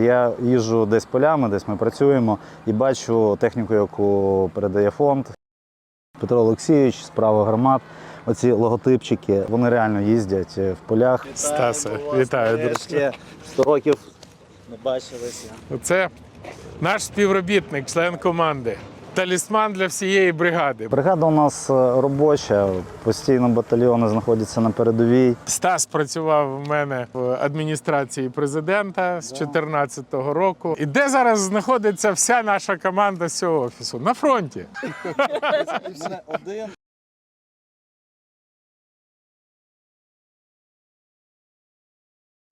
Я їжджу десь полями, десь ми працюємо і бачу техніку, яку передає фонд. Петро Олексійович, справа гармат. Оці логотипчики, вони реально їздять в полях. Стасе, вітаю, друзі. Ще 100 років не бачилися. Це наш співробітник, член команди. Талісман для всієї бригади. Бригада у нас е, робоча, постійно батальйони знаходяться на передовій. Стас працював у мене в адміністрації президента з 2014 року. І де зараз знаходиться вся наша команда з цього офісу? На фронті.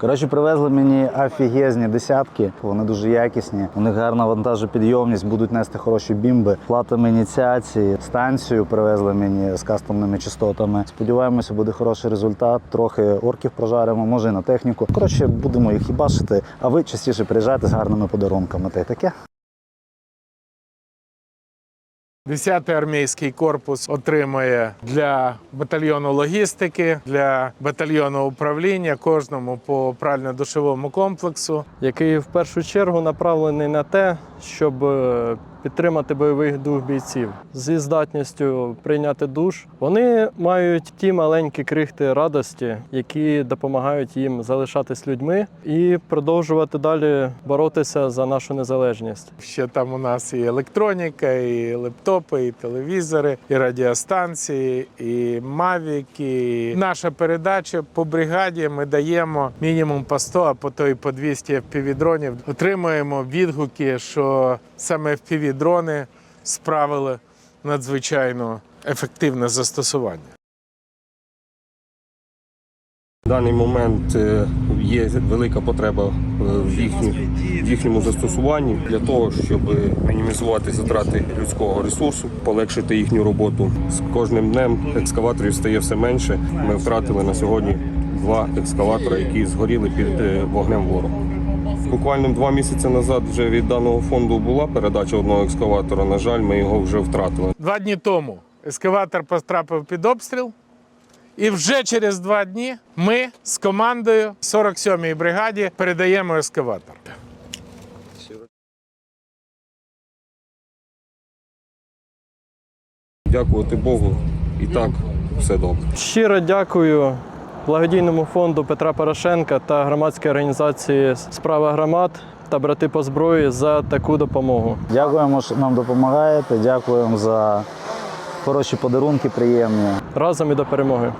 Коротше, привезли мені офігезні десятки. Вони дуже якісні. У них гарна вантажопідйомність, будуть нести хороші бімби. Платом ініціації, станцію привезли мені з кастомними частотами. Сподіваємося, буде хороший результат. Трохи орків прожаримо, може і на техніку. Коротше, будемо їх їбашити, а ви частіше приїжджайте з гарними подарунками. Та й таке. 10-й армійський корпус отримує для батальйону логістики, для батальйону управління, кожному по прально-душовому комплексу. який в першу чергу направлений на те, щоб е, підтримати бойовий дух бійців зі здатністю прийняти душ. Вони мають ті маленькі крихти радості, які допомагають їм залишатись людьми і продовжувати далі боротися за нашу незалежність. Ще там у нас і електроніка, і лептопи, і телевізори, і радіостанції, і мавіки. Наша передача по бригаді ми даємо мінімум по 100, а по то і по 200 FPV-дронів. Отримуємо відгуки, що саме FPV-дрони справили надзвичайно ефективне застосування. В даний момент е, є велика потреба е, в їхню- в їхньому застосуванні для того, щоб мінімізувати затрати людського ресурсу, полегшити їхню роботу. З кожним днем екскаваторів стає все менше. Ми втратили на сьогодні два екскаватори, які згоріли під е, вогнем ворога. Буквально два місяці назад вже від даного фонду була передача одного екскаватора. На жаль, ми його вже втратили. Два дні тому ескаватор потрапив під обстріл. І вже через два дні ми з командою 47-ї бригаді передаємо ескаватор. Дякувати Богу. І так все добре. Щиро дякую благодійному фонду Петра Порошенка та громадській організації Справа громад та брати по зброї за таку допомогу. Дякуємо, що нам допомагаєте. Дякуємо за хороші подарунки, приємні. Разом і до перемоги.